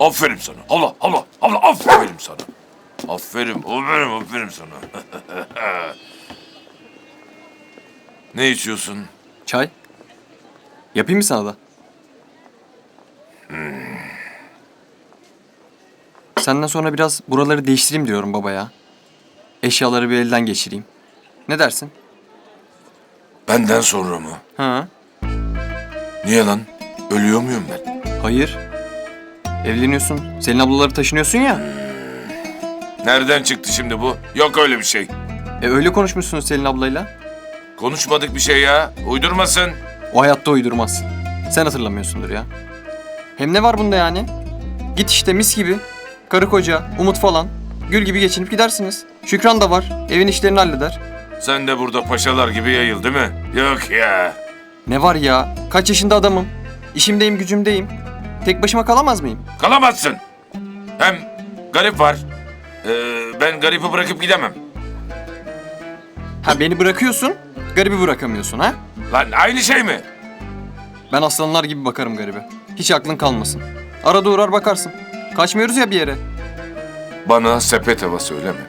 Aferin sana. Hala hala hala aferin sana. Aferin aferin aferin sana. ne içiyorsun? Çay. Yapayım mı sana da? Senden sonra biraz buraları değiştireyim diyorum baba ya. Eşyaları bir elden geçireyim. Ne dersin? Benden sonra mı? Ha? Niye lan? Ölüyor muyum ben? Hayır. Evleniyorsun. Selin ablaları taşınıyorsun ya. Nereden çıktı şimdi bu? Yok öyle bir şey. E öyle konuşmuşsunuz Selin ablayla. Konuşmadık bir şey ya. Uydurmasın. O hayatta uydurmaz. Sen hatırlamıyorsundur ya. Hem ne var bunda yani? Git işte mis gibi. Karı koca, Umut falan. Gül gibi geçinip gidersiniz. Şükran da var. Evin işlerini halleder. Sen de burada paşalar gibi yayıl değil mi? Yok ya. Ne var ya? Kaç yaşında adamım. İşimdeyim, gücümdeyim. Tek başıma kalamaz mıyım? Kalamazsın. Hem garip var. Ee, ben garipi bırakıp gidemem. Ha beni bırakıyorsun, garibi bırakamıyorsun ha? Lan aynı şey mi? Ben aslanlar gibi bakarım garibe. Hiç aklın kalmasın. Arada uğrar bakarsın. Kaçmıyoruz ya bir yere. Bana sepet hava söyleme.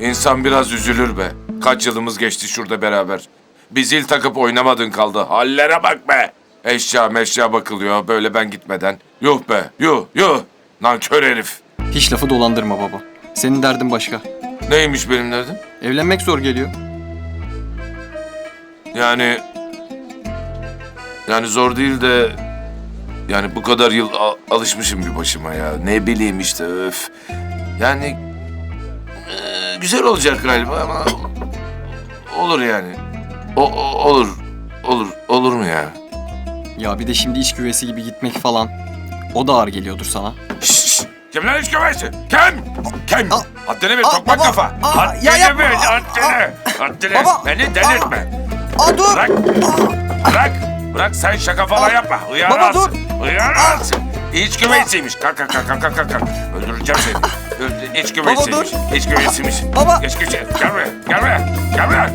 İnsan biraz üzülür be. Kaç yılımız geçti şurada beraber. Bir zil takıp oynamadın kaldı. Hallere bak be. Eşya meşya bakılıyor böyle ben gitmeden. Yuh be yuh yuh. Nankör herif. Hiç lafı dolandırma baba. Senin derdin başka. Neymiş benim derdim? Evlenmek zor geliyor. Yani... Yani zor değil de... Yani bu kadar yıl alışmışım bir başıma ya. Ne bileyim işte öf. Yani... e, güzel olacak galiba ama... Olur yani. O, o- olur. Olur. Olur mu ya? Ya bir de şimdi iç güvesi gibi gitmek falan. O da ağır geliyordur sana. Şşş! şş. Kim lan hiç güvensin? Kim? Kim? Aa, Haddini bil aa, tokmak baba, kafa. aa, Haddini ya yapma, bil aa, haddini. Haddini. Baba, Beni delirtme. Aa dur! Bırak. Bırak. Bırak sen şaka falan yapma. Baba, Uyararsın. dur. Uyararsın. İç güveyesiymiş. Kalk kalk kalk kalk kalk. Öldüreceğim seni. Öldür- İç güveyesiymiş. İç güveyesiymiş. Baba. Geç. Gel buraya. Gel buraya. Gel buraya.